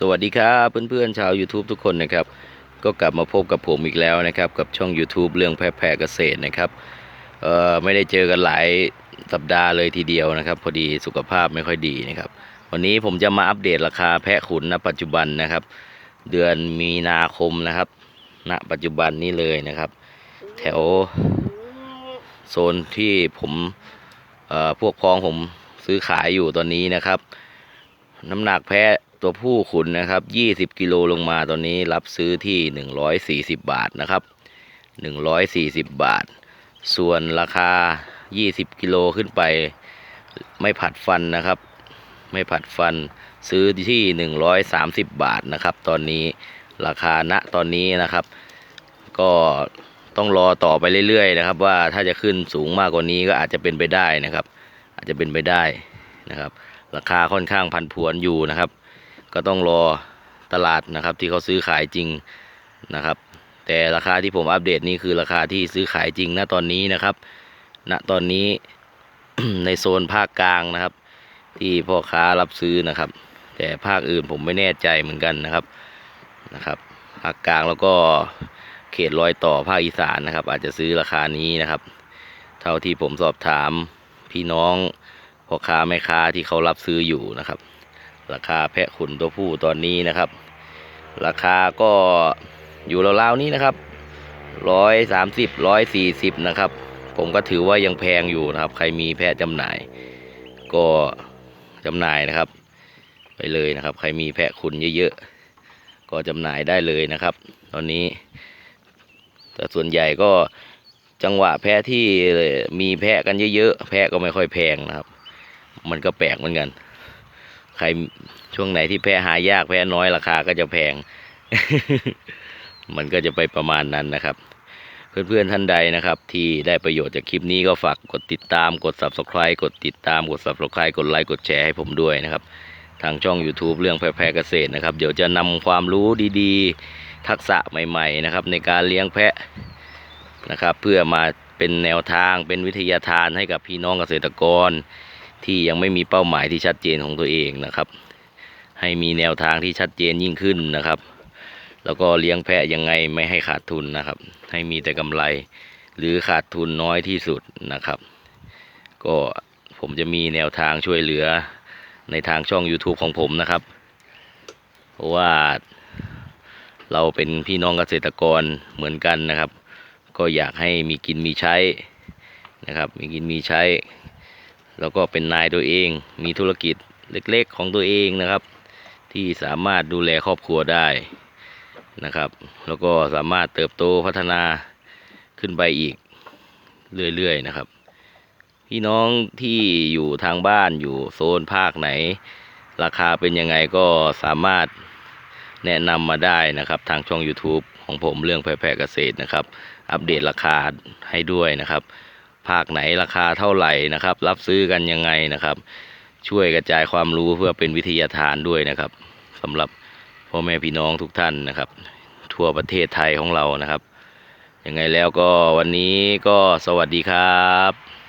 สวัสดีครับเพื่อนๆชาว YouTube ทุกคนนะครับ ก็กลับมาพบกับผมอีกแล้วนะครับ กับช่อง YouTube เรื่องแพะแพะเกษตรนะครับเอ่อไม่ได้เจอกันหลายสัปดาห์เลยทีเดียวนะครับ พอดีสุขภาพไม่ค่อยดีนะครับ วันนี้ผมจะมาอัปเดตราคาแพะขุนณปัจจุบันนะครับ เดือนมีนาคมนะครับ ณ ปัจจุบันนี้เลยนะครับ แถวโซนที่ผมเอ่อพวกพ้องผมซื้อขายอยู่ตอนนี้นะครับ น้ำหนักแพะตัวผู้ขุนนะครับ 20 กิโลลงมาตอนนี้รับซื้อที่ 140 บาทนะครับ 140 บาท ส่วนราคา 20 กิโลขึ้นไปไม่ผัดฟันนะครับ ไม่ผัดฟันซื้อที่ 130 บาทนะครับ ตอนนี้ราคาณตอนนี้นะครับ ก็ต้องรอต่อไปเรื่อยๆ นะครับ ว่าถ้าจะขึ้นสูงมากกว่านี้ก็อาจจะเป็นไปได้นะครับ อาจจะเป็นไปได้นะครับ ราคาค่อนข้างพันผวนอยู่นะครับ ก็ต้องรอตลาดนะครับที่เขาซื้อขายจริงนะครับ แต่ราคาที่ผมอัปเดตนี่คือราคาที่ซื้อขายจริงณตอนนี้นะครับณตอนนี้ในโซนภาคกลางนะครับ ที่พ่อค้ารับซื้อนะครับ แต่ภาคอื่นผมไม่แน่ใจเหมือนกันนะครับนะครับ ภาคกลางแล้วก็เขตรอยต่อภาคอีสานนะครับ อาจจะซื้อราคานี้นะครับ เท่าที่ผมสอบถามพี่น้อง พ่อค้าแม่ค้าที่เขารับซื้ออยู่นะครับ ราคาแพะขุนตัวผู้ตอนนี้นะครับ ราคาก็อยู่ราวๆนี้นะครับร้อยสามสิบร้อยสี่สิบนะครับ ผมก็ถือว่ายังแพงอยู่นะครับ ใครมีแพะจำหน่าย ก็จำหน่ายนะครับ ไปเลยนะครับ ใครมีแพะขุนเยอะๆก็จำหน่ายได้เลยนะครับ ตอนนี้ แต่ส่วนใหญ่ก็จังหวะแพะที่มีแพะกันเยอะๆแพะก็ไม่ค่อยแพงนะครับ มันก็แปลกเหมือนกัน ใครช่วงไหนที่แพะหายากแพะน้อยราคาก็จะแพง มันก็จะไปประมาณนั้นนะครับ เพื่อนๆท่านใดนะครับ ที่ได้ประโยชน์จากคลิปนี้ก็ฝากกดติดตามกด subscribe กดติดตามกด subscribe กดไลค์กดแชร์ให้ผมด้วยนะครับ ทางช่อง YouTube เรื่องแพะแพะเกษตรนะครับ เดี๋ยวจะนำความรู้ดีๆ ทักษะใหม่ ๆ นะครับ ในการเลี้ยงแพะนะครับ เพื่อมาเป็นแนวทางเป็นวิทยาทานให้กับพี่น้องเกษตรกร ที่ยังไม่มีเป้าหมายที่ชัดเจนของตัวเองนะครับ ให้มีแนวทางที่ชัดเจนยิ่งขึ้นนะครับ แล้วก็เลี้ยงแพะยังไงไม่ให้ขาดทุนนะครับ ให้มีแต่กำไรหรือขาดทุนน้อยที่สุดนะครับ ก็ผมจะมีแนวทางช่วยเหลือในทางช่อง YouTube ของผมนะครับ เพราะว่าเราเป็นพี่น้องเกษตรกรเหมือนกันนะครับ ก็อยากให้มีกินมีใช้นะครับ มีกินมีใช้ แล้วก็เป็นนายตัวเอง มีธุรกิจเล็กๆของตัวเองนะครับ ที่สามารถดูแลครอบครัวได้นะครับ แล้วก็สามารถเติบโตพัฒนาขึ้นไปอีกเรื่อยๆนะครับ พี่น้องที่อยู่ทางบ้านอยู่โซนภาคไหน ราคาเป็นยังไงก็สามารถแนะนำมาได้นะครับ ทางช่อง YouTube ของผมเรื่องแพะแพะเกษตรนะครับ อัปเดตราคาให้ด้วยนะครับ ภาคไหนราคาเท่าไหร่นะครับ รับซื้อกันยังไงนะครับ ช่วยกระจายความรู้เพื่อเป็นวิทยาทานด้วยนะครับสำหรับพ่อแม่พี่น้องทุกท่านนะครับ ทั่วประเทศไทยของเรานะครับยังไงแล้วก็วันนี้ก็สวัสดีครับ